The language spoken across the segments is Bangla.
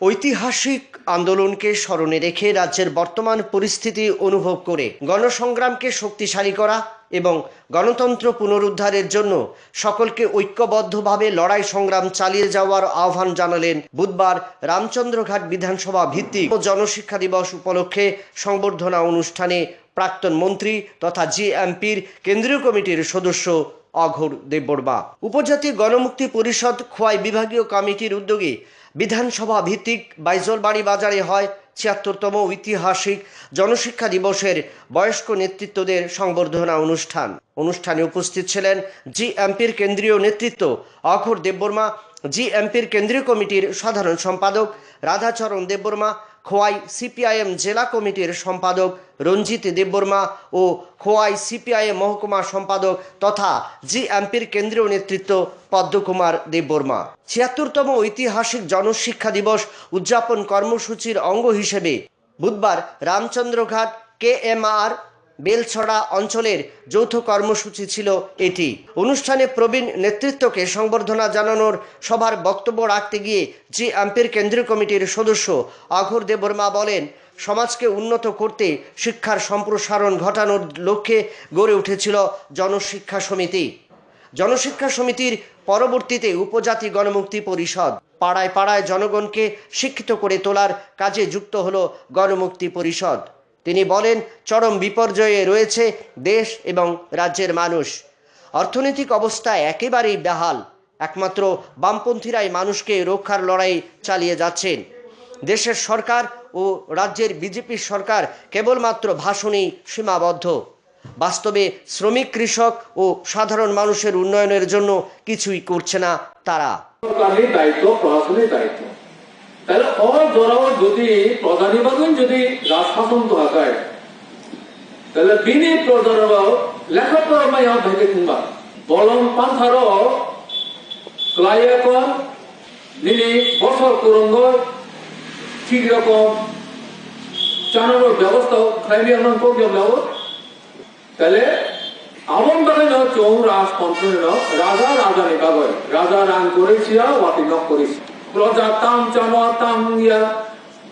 ঐতিহাসিক আন্দোলনকে স্মরণে রেখে রাজ্যের বর্তমান পরিস্থিতি অনুভব করে গণসংগ্রামকে শক্তিশালী করা এবং গণতন্ত্র পুনরুদ্ধারের জন্য সকলকে ঐক্যবদ্ধভাবে লড়াই সংগ্রাম চালিয়ে যাওয়ার আহ্বান জানালেন বুধবার রামচন্দ্রঘাট বিধানসভা ভিত্তিক জনশিক্ষা দিবস উপলক্ষে সংবর্ধনা অনুষ্ঠানে প্রাক্তন মন্ত্রী তথা জিএমপির কেন্দ্রীয় কমিটির সদস্য অঘোর দেববর্মা উপজাতি গণমুক্তি পরিষদ খোয়াই বিভাগীয় কমিটির উদ্যোগে বিধানসভা ভিত্তিক বাইজলবাড়ি বাজারে হয় ছিয়াত্তরতম ঐতিহাসিক জনশিক্ষা দিবসের বয়স্ক নেতৃত্বদের সংবর্ধনা অনুষ্ঠান। অনুষ্ঠানে উপস্থিত ছিলেন জিএমপির কেন্দ্রীয় নেতৃত্ব অঘোর দেববর্মা, জিএমপির কেন্দ্রীয় কমিটির সাধারণ সম্পাদক রাধাচরণ দেববর্মা খোয়াই সিপিআইএম জেলা কমিটির সম্পাদক রঞ্জিত দেববর্মা ও খোয়াই সিপিআইএম মহকুমা সম্পাদক তথা জিএমপির কেন্দ্রীয় নেতৃত্ব পদ্মকুমার দেববর্মা। ছিয়াত্তরতম ঐতিহাসিক জনশিক্ষা দিবস উদযাপন কর্মসূচির অঙ্গ হিসেবে বুধবার রামচন্দ্রঘাট কে এম আর বেলছড়া অঞ্চলের যৌথ কর্মসূচি ছিল এটি। অনুষ্ঠানে প্রবীণ নেতৃত্বকে সংবর্ধনা জানানোর সভার বক্তব্য রাখতে গিয়ে জি আম্পের কেন্দ্রীয় কমিটির সদস্য অঘোর দেববর্মা বলেন, সমাজকে উন্নত করতে শিক্ষার সম্প্রসারণ ঘটানোর লক্ষ্যে গড়ে উঠেছিল জনশিক্ষা সমিতি। জনশিক্ষা সমিতির পরবর্তীতে উপজাতি গণমুক্তি পরিষদ পাড়ায় পাড়ায় জনগণকে শিক্ষিত করে তোলার কাজে যুক্ত হলো গণমুক্তি পরিষদ। তিনি বলেন, চরম বিপর্যয়ে রয়েছে দেশ এবং রাজ্যের মানুষ। অর্থনৈতিক অবস্থা একেবারেই বেহাল। একমাত্র বামপন্থীরাই মানুষকে রক্ষার লড়াই চালিয়ে যাচ্ছেন। দেশের সরকার ও রাজ্যের বিজেপি সরকার কেবলমাত্র ভাষণেই সীমাবদ্ধ। বাস্তবে শ্রমিক, কৃষক ও সাধারণ মানুষের উন্নয়নের জন্য কিছুই করছে না তারা। দায়িত্ব, প্রশাসনের দায়িত্ব। অজরাও যদি প্রধানিবাগন যদি রাজশাসন তো হাকায় তাহলে বিনি প্রধানবাও লেখাপড়া মাইয়া ভেঙে কিংবা বলম পান্থার ক্লাইয়াকন নিনি বছর কুরঙ্গ ঠিক রকম চালানোর ব্যবস্থা আমরা প্রোগ্রাম নেব তাহলে আমন বাগান চৌ রাজতন্ত্র রাজা রাজা নিকাগয় রাজা রান করেছিয়া নক করেছি প্রজা তাম চামা তাম ইয়া।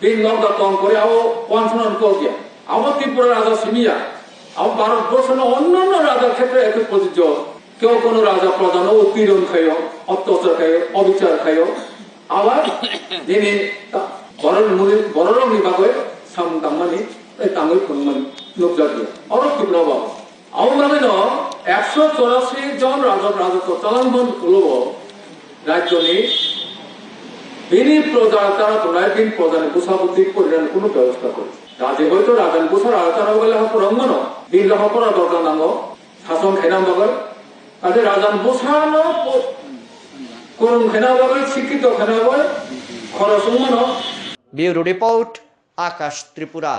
দিন নগা তম করে আও কনসনন কো গিয়া আবার ত্রিপুরা রাজা সিমিয়া আবার ভারতবর্ষ না অন্যান্য রাজার ক্ষেত্রে একই প্রযোজ্য। কেউ কোনো রাজা প্রধান উৎপীড়ন খাইও, অত্যাচার খাইও, অবিচার খাইও। আবার যিনি বড় মুনি বড় নিবাগয় সাম এই তাঙ্গই খুনমানি লোকজাতীয় অরব ত্রিপুরা বাবা আওলামেন একশো চৌরাশি জন রাজক রাজত্ব চালানবন হলো রাজ্যনি বিনি প্রজার তারা তোলায় বিন প্রজানে বুসাবুদ্ধি করিলেন কোনো ব্যবস্থা করে রাজে হয়তো রাজান কুসার আলোচনা গেলে রঙ্গন বিন লহপরা দরকার নাঙ্গ, শাসন খেনা বগল। কাজে রাজান বুসানো করুন খেনা বগল, শিক্ষিত খেনা বয় খরচ উন্মন ব্যুরো রিপোর্ট, আকাশ ত্রিপুরা।